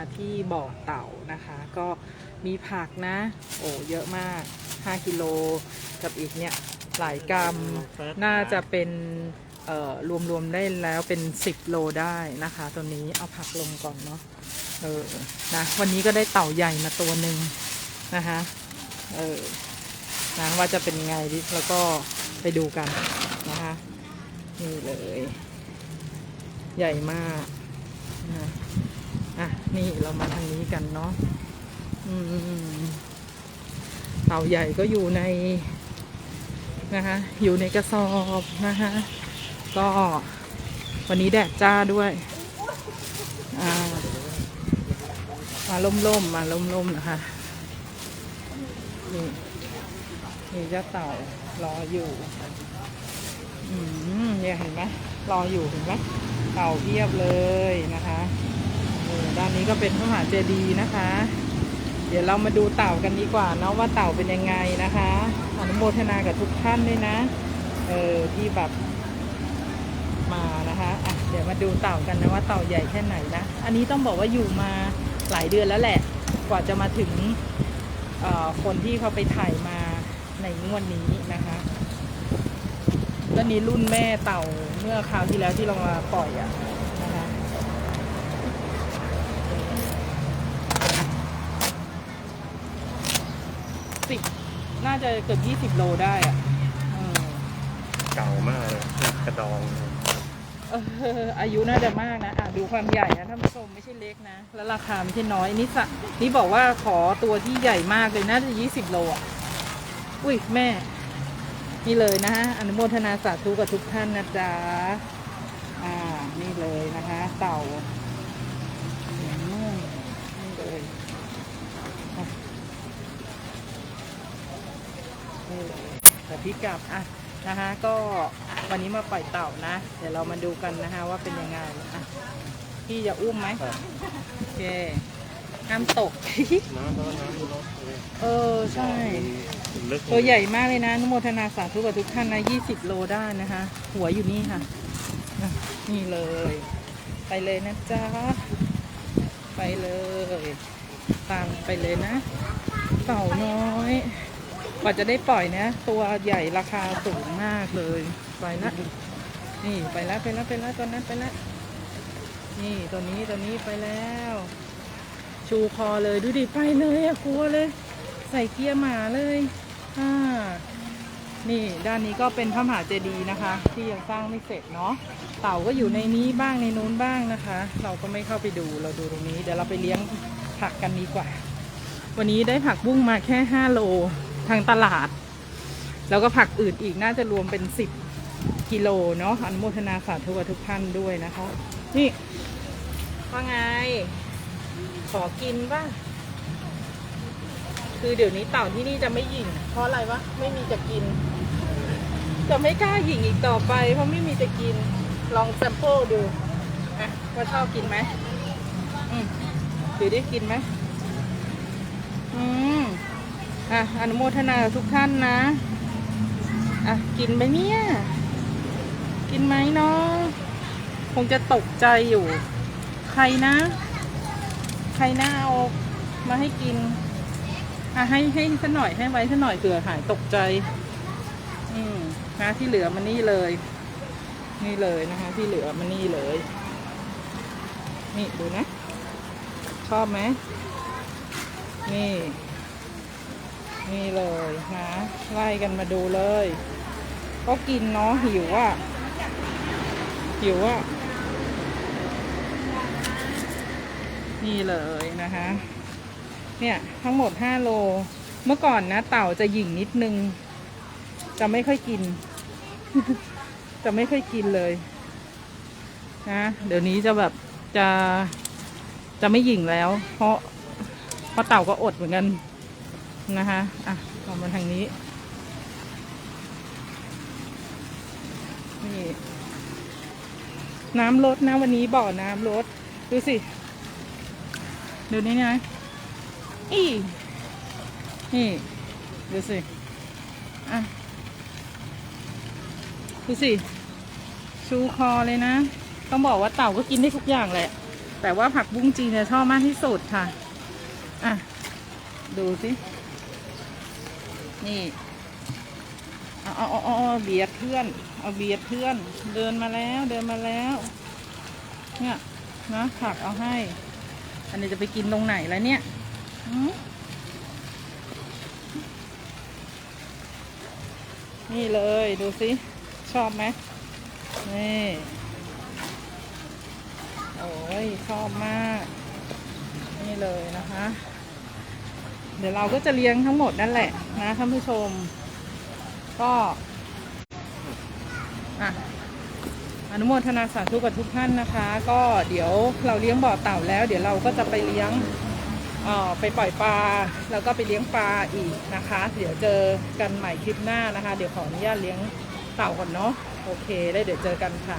มาที่บ่อเต่านะคะ ก็มีผักนะ โอ้เยอะมาก 5กิโลกับอีกเนี่ยหลายกรัมน่าจะเป็นเอ่อรวมๆได้แล้วเป็น 10 โลได้นะคะตัวนี้เอาผักลงก่อนเนาะเออนะวันนี้ก็ได้เต่าใหญ่มาตัวหนึ่งนะคะเออนะว่าจะเป็นไงดิแล้วก็ไปดูกันนะคะนี่เลย ใหญ่มากนะ อะ นี่เรามาทางนี้กันเนาะเต่าใหญ่ก็อยู่ในนะคะอยู่ในกระสอบนะคะก็วันนี้แดดจ้าด้วยมาล่มๆมมาล่มๆนะคะนี่นี่เจ้าเต่ารออยู่อืมเนี่ยเห็นไหมรออยู่เห็นไหมเต่าเพียบเลยนะคะ ด้านนี้ก็เป็นพระมหาเจดีย์นะคะ เดี๋ยวเรามาดูเต่ากันดีกว่าเนาะว่าเต่าเป็นยังไงนะคะอนุโมทนากับทุกท่านด้วยนะเออที่แบบมานะคะอะเดี๋ยวมาดูเต่ากันนะว่าเต่าใหญ่แค่ไหนนะ อันนี้ต้องบอกว่าอยู่มาหลายเดือนแล้วแหละ กว่าจะมาถึงคนที่เขาไปถ่ายมาในงวดนี้นะคะก็นี้รุ่นแม่เต่าเมื่อคราวที่แล้วที่เรามาปล่อยอะนะคะ สิบน่าจะเกือบยี่สิบโลได้อะเออเก่ามากเลยกระดองเอออายุน่าจะมากนะอะดูความใหญ่นะท่านผู้ชมไม่ใช่เล็กนะ แล้วราคาไม่ใช่น้อยนี่สะนี่บอกว่าขอตัวที่ใหญ่มากเลยน่าจะยี่สิบโลอะอุ้ยแม่ นี่เลยนะฮะอนุโมทนาสาธุกับทุกท่านนะจ๊ะอ่านี่เลยนะคะ เต่าอืมนี่เลยอะนี่เลย แต่พี่กลับอะนะคะก็วันนี้มาปล่อยเต่านะ เดี๋ยวเรามาดูกันนะคะว่าเป็นยังไงอะพี่จะอุ้มไหมโอเคห้ามตก น้ำก็น้ำลดเลยเออใช่ลึกตัวใหญ่มากเลยนะอนุโมทนาสาธุกับทุกท่านนะ 20 โลได้นะคะ หัวอยู่นี่ค่ะอะ นี่เลย ไปเลยนะจ๊ะ ไปเลย ตามไปเลยนะ เต่าน้อย กว่าจะได้ปล่อยนะ ตัวใหญ่ราคาสูงมากเลยไปละนี่ไปแล้วไปแล้วไปแล้วตัวนั้นไปแล้วนี่ตัวนี้ตัวนี้ไปแล้ว ชูคอเลยดูดิไปเลยอะกลัวเลย ใส่เกียร์หมาเลยอ่านี่ด้านนี้ก็เป็นพระมหาเจดีย์นะคะ ที่ยังสร้างไม่เสร็จเนาะเต่าก็อยู่ในนี้บ้างในนู้นบ้างนะคะ เราก็ไม่เข้าไปดูเราดูตรงนี้ เดี๋ยวเราไปเลี้ยงผักกันดีกว่า วันนี้ได้ผักบุ้งมาแค่5โล ทางตลาด แล้วก็ผักอื่นอีกน่าจะรวมเป็น10กิโลเนาะอนุโมทนาสาธุกับทุกท่านด้วยนะคะ นี่ว่าไง ขอกินป่ะ คือเดี๋ยวนี้เต่าที่นี่จะไม่หยิ่ง เพราะอะไรวะ ไม่มีจะกิน จะไม่กล้าหยิ่งอีกต่อไป เพราะไม่มีจะกิน ลองแซมเปิลดูอะว่าชอบกินไหม อืมดูได้กินไหมอืม อะอนุโมทนาทุกท่านนะ อะ กินไหมเนี่ย กินไหมเนาะคงจะตกใจอยู่ ใครนะ ใครหน้าเอามาให้กิน อะ ให้ให้สักหน่อยให้ไว้สักหน่อยเผื่อหายตกใจ อืมนะที่เหลือมันนี่เลย นี่เลยนะคะ ที่เหลือมันนี่เลย นี่ดูนะ ชอบไหมนี่ นี่เลยนะไล่กันมาดูเลย ก็กินเนาะหิวอะ หิวอะ นี่เลยนะคะเนี่ย ทั้งหมด5โล เมื่อก่อนนะ เต่าจะหยิ่งนิดนึง จะไม่ค่อยกิน จะไม่ค่อยกินเลยนะเดี๋ยวนี้จะแบบจะจะไม่หยิ่งแล้ว เพราะเพราะเต่าก็อดเหมือนกัน นะคะอะเอามาทางนี้ นี่ น้ำลดนะวันนี้บ่อน้ำลด ดูสิ ดูนี่นะอีนี่ ดูสิ อะ ดูสิ ชูคอเลยนะ ต้องบอกว่าเต่าก็กินได้ทุกอย่างแหละ แต่ว่าผักบุ้งจีนเนี่ยชอบมากที่สุดค่ะ อะ ดูสิ นี่เอาเอาเอาเบียดเพื่อน เอาเบียดเพื่อน เดินมาแล้วเดินมาแล้ว เนี่ยนะผักเอาให้ อันนี้จะไปกินตรงไหนแล้วเนี่ยนี่เลยดูสิชอบไหมนี่โอ้ยชอบมาก นี่เลยนะคะ เดี๋ยวเราก็จะเลี้ยงทั้งหมดนั่นแหละนะท่านผู้ชม ก็อะอนุโมทนาสาธุกับทุกท่านนะคะ ก็เดี๋ยวเราเลี้ยงบ่อเต่าแล้ว เดี๋ยวเราก็จะไปเลี้ยงเอ่อไปปล่อยปลาแล้วก็ไปเลี้ยงปลาอีกนะคะ เดี๋ยวเจอกันใหม่คลิปหน้านะคะ เดี๋ยวขออนุญาตเลี้ยงเต่าก่อนเนาะโอเคได้เดี๋ยวเจอกันค่ะ